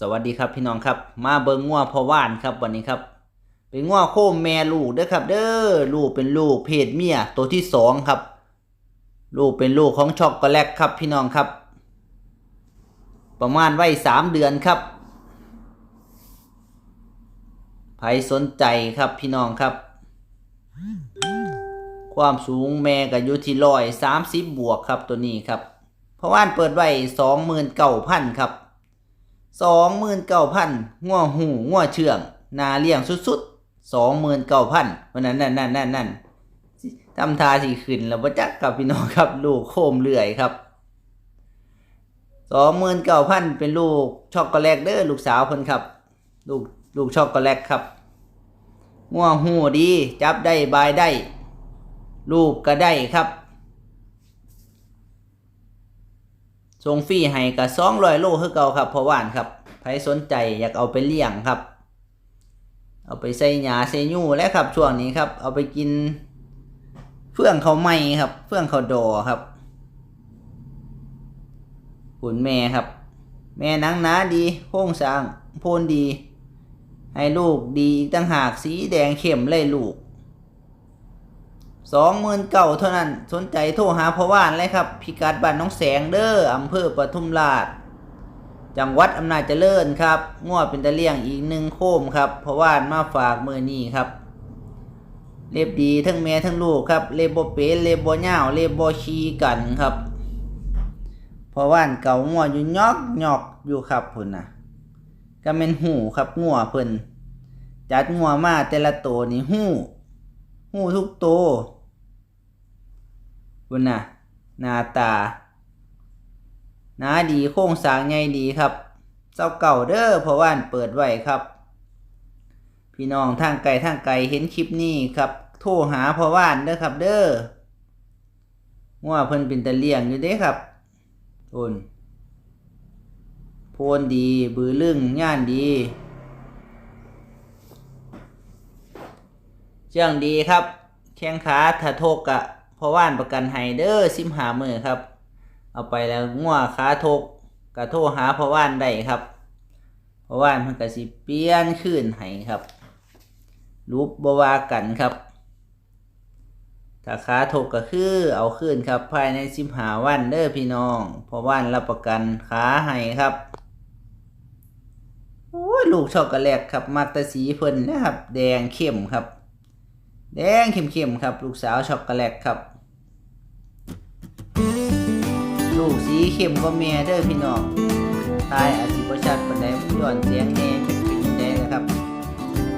สวัสดีครับพี่น้องครับ มาเบิงงัวพ่อว่านครับวันนี้ครับ เป็นงัวโคมแม่ลูกเด้อครับ เด้อลูกเป็นลูกเพศเมียตัวที่สองครับ ลูกเป็นลูกของช็อกโกแลตครับพี่น้องครับ ประมาณไว้สามเดือนครับใครสนใจครับพี่น้องครับ ความสูงแม่ก็อยู่ที่ร้อยสามสิบบวกครับตัวนี้ครับ เพราะว่านเปิดไว้สองหมื่นเก้าพันครับ สองหมื่นเก้าพันง่วหูง่วเชื่องนาเลี้ยงสุดๆสองหมื่นเก้าพันวันนั้นนั่นนั่นนั่นนั่นทำทาสีขึ้นแล้วบ่จักกับพี่น้องครับลูกโคมเลื่อยครับสองหมื่นเก้าพันเป็นลูกช็อกโกแลตเด้อลูกสาวเพิ่นครับ ลูกลูกช็อกโกแลตครับง่วหูดี จับได้บายได้ ลูกก็ได้ครับ ส่งฟรีให้กับสองร้อยโลคือเก่าครับพราะว่านครับใครสนใจอยากเอาไปเลี้ยงครับ เอาไปใส่หญ้าใส่ยูแล้วครับช่วงนี้ครับ เอาไปกินเฟื่องเขาไม้ครับ เฟื่องเขาดอครับคุณแม่ครับ แม่นังหนาดีโค้งสร้างโพนดี ให้ลูกดีอีกตั้งหากสีแดงเข้มเลยลูก สองหมื่นเก่าเท่านั้นสนใจโทรหาพ่อว่านเลยครับ พิกัดบ้านน้องแสงเด้ออำเภอปทุมราช จังหวัดอำนาจเจริญครับงวดเป็นตะเลี่ยงอีกหนึ่งโคมครับพ่อว่านมาฝากมือนี้ครับ เล็บดีทั้งแม่ทั้งลูกครับ เล็บบ่เป๋เล็บบ่ยาเล็บบ่ชีกันครับพ่อว่านเก่างัวอยู่ยอกยอกอยู่ครับพุ่นนะก็เป็นหูครับงัวเพิ่นจัดงัวมาแต่ละตัวนี่หูหูทุกตั วพุ่นน่ะหน้าตาหน้าดีโครงสร้างใหญ่ดีครับเจ้าเก่าเด้อเพราะว่านเปิดไว้ครับ พี่น้องทางไกลทางไกลเห็นคลิปนี้ครับ โทรหาพ่อว่านเด้อครับ เด้องัวเพิ่นเป็นตะเลี่ยงอยู่เด้ครับพุ่นโพนดี บือลึ่งย่านดีเชื่องดีครับ แข้งขาถ้าโทกกะ พราะว่านประกันไฮเดอร์ซิมหามือครับ เอาไปแล้วงัวขาทกกระโทหาเพราะว่านได้ครับเพราะว่านมันกะสิเปลี่ยนขึ้นให้ครับ รูปบวากันครับถ้าขาทกก็คือเอาขึ้นครับ ภายในสิบหาวันเด้อพี่น้องเพราะว่านรับประกันขาให้ครับโอ้ยลูกช็อกโกแลตครับมักต่สีเพิ่นนะครับ แดงเข้มครับ แดงเข้มๆครับ ลูกสาวช็อกโกแลตครับ ลูกสีเข้มก็เมียเด้อพี่น้องตายอาจสิบ่ชัดปานไดมันย้อนเสียงแน่